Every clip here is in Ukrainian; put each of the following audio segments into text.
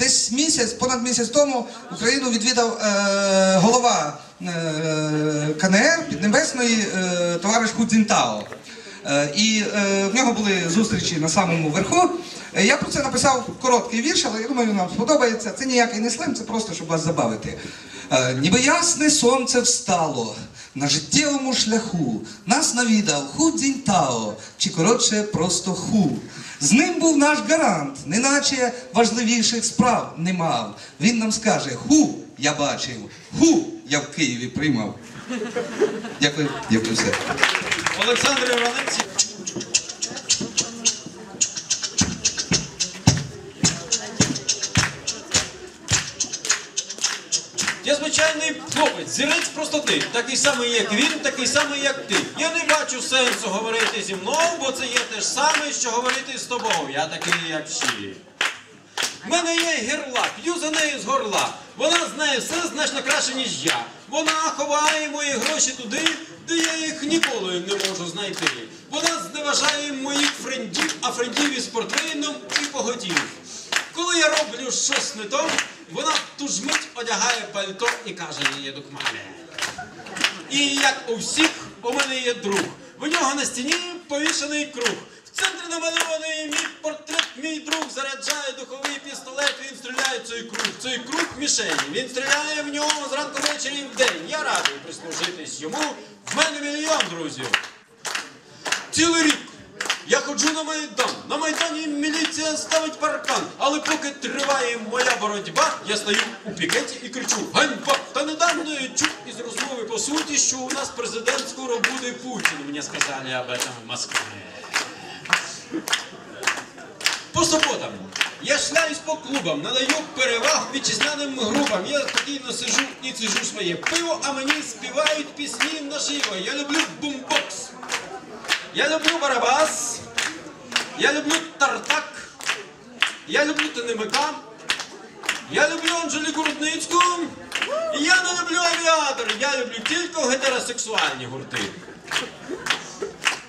десь місяць, понад місяць тому Україну відвідав е, голова е, КНР Піднебесної е, товариш Худзінтао. Е, і е, в нього були зустрічі на самому верху. Е, Я про це написав короткий вірш, але я думаю, нам сподобається. Це ніякий не слем, це просто щоб вас забавити. Ніби ясне сонце встало на життєвому шляху, нас навідав Ху Цзіньтао, чи коротше просто ху. З ним був наш гарант, неначе важливіших справ не мав. Він нам скаже: Ху, я бачив, ху, я в Києві приймав. Дякую, дякую все. Олександр Іванець. Звичайний хлопець, зірець простоти, такий самий, як він, такий самий, як ти. Я не бачу сенсу говорити зі мною, бо це є те ж саме, що говорити з тобою. Я такий, як всі. В мене є герла, п'ю за нею з горла. Вона знає все значно краще, ніж я. Вона ховає мої гроші туди, де я їх ніколи не можу знайти. Вона зневажає моїх френдів, а френдів із портвейном і поготів. Коли я роблю щось не то, вона ту ж мить одягає пальто і каже, я їду к. І як у всіх, у мене є друг. В нього на стіні повішений круг. В центрі намальований мій портрет, мій друг заряджає духовий пістолет, він стріляє цей круг. Цей круг мішені. Він стріляє в нього зранку ввечері і вдень. Я радий прислужитись йому. В мене мільйон друзів. Цілий рік. Я ходжу на Майдан. На Майдані міліція ставить паркан. Але поки триває моя боротьба, я стою у пікеті і кричу Ганьба! Та недавно я чув із розмови по суті, що у нас президент скоро буде Путін. Мені сказали об этом в Москві. По суботам я шляюсь по клубам, надаю перевагу вітчизняним групам. Я спокійно сижу і ціжу своє пиво, а мені співають пісні на живо. Я люблю бумбокс. Я люблю Барабас, я люблю Тартак, я люблю Тенемика, я люблю Анжеліку Рудницьку, я не люблю авіатор, я люблю тільки гетеросексуальні гурти.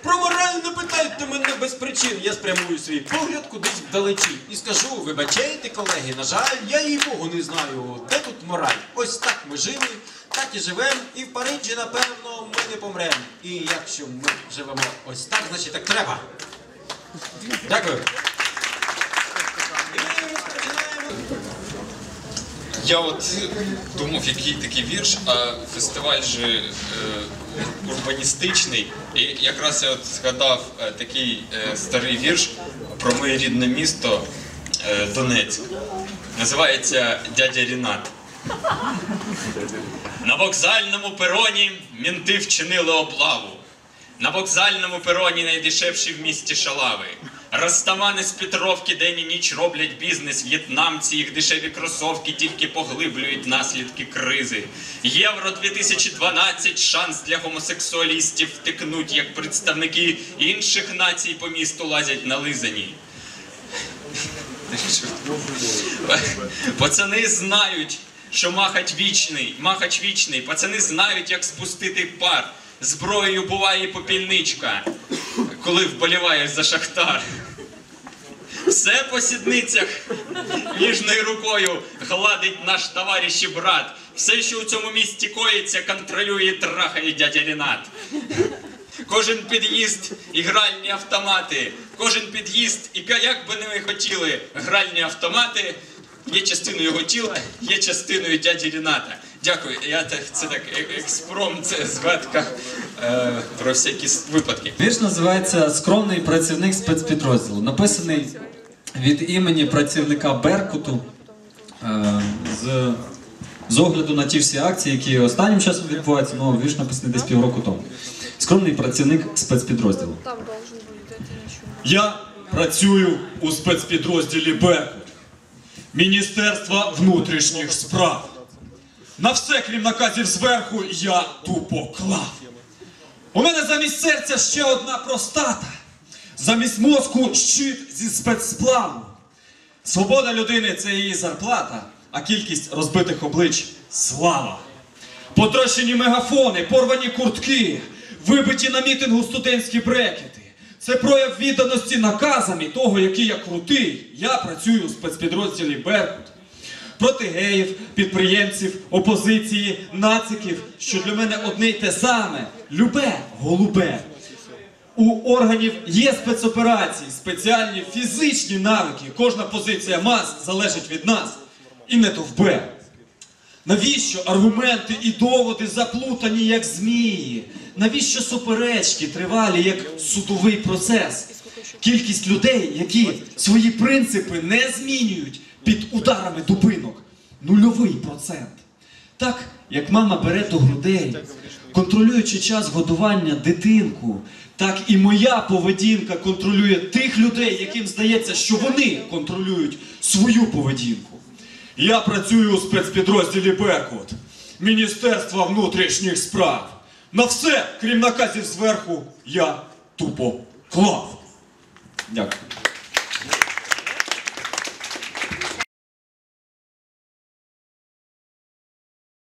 Про мораль не питайте мене без причин. Я спрямую свій погляд кудись вдалечі. І скажу, вибачайте, колеги, на жаль, я їй Богу не знаю, де тут мораль. Ось так ми жили, так і живем, і в Парижі, напевно, не помрем. І якщо ми живемо ось так, значить так треба. Дякую. Я от думав, який такий вірш, а фестиваль же е, урбаністичний. І якраз я от згадав е, такий е, старий вірш про моє рідне місто е, Донецьк. Називається Дядя Рінат. На вокзальному пероні мінти вчинили облаву. На вокзальному пероні найдешевші в місті шалави. Ростамани з Петровки день і ніч роблять бізнес. В'єтнамці їх дешеві кросовки тільки поглиблюють наслідки кризи. Євро 2012 шанс для гомосексуалістів втекнуть, як представники інших націй по місту лазять на лизані. Пацани знають, що махач вічний, махач вічний. Пацани знають, як спустити пар. Зброєю буває попільничка, коли вболіваєш за шахтар. Все по сідницях ніжною рукою гладить наш товариш і брат. Все, що у цьому місті коїться, контролює трахає дядя Рінат. Кожен під'їзд і гральні автомати. Кожен під'їзд, і як би не ми хотіли, гральні автомати є частиною його тіла, є частиною дяді Ріната. Дякую. Я це так е- експром, це згадка е, про всякі випадки. Вірш називається Скромний працівник спецпідрозділу. Написаний від імені працівника Беркуту е, з, з огляду на ті всі акції, які останнім часом відбуваються, ну вірш написаний десь півроку тому. Скромний працівник спецпідрозділу. Я працюю у спецпідрозділі Беркут Міністерства внутрішніх справ. На все, крім наказів зверху, я тупо клав. У мене замість серця ще одна простата. Замість мозку щит зі спецсплаву. Свобода людини це її зарплата, а кількість розбитих облич слава. Потрощені мегафони, порвані куртки, вибиті на мітингу студентські брекети. Це прояв відданості наказам і того, який я крутий. Я працюю у спецпідрозділі Беркут. проти геїв, підприємців, опозиції, нациків, що для мене одне й те саме любе, голубе. У органів є спецоперації, спеціальні фізичні навики. Кожна позиція МАЗ залежить від нас. І не товбе. Навіщо аргументи і доводи заплутані, як змії? Навіщо суперечки тривалі, як судовий процес? Кількість людей, які свої принципи не змінюють під ударами дубинок. Нульовий процент. Так, як мама бере до грудей, контролюючи час годування дитинку, так і моя поведінка контролює тих людей, яким здається, що вони контролюють свою поведінку. Я працюю у спецпідрозділі Беркут Міністерства внутрішніх справ. На все, крім наказів зверху, я тупо клав. Дякую.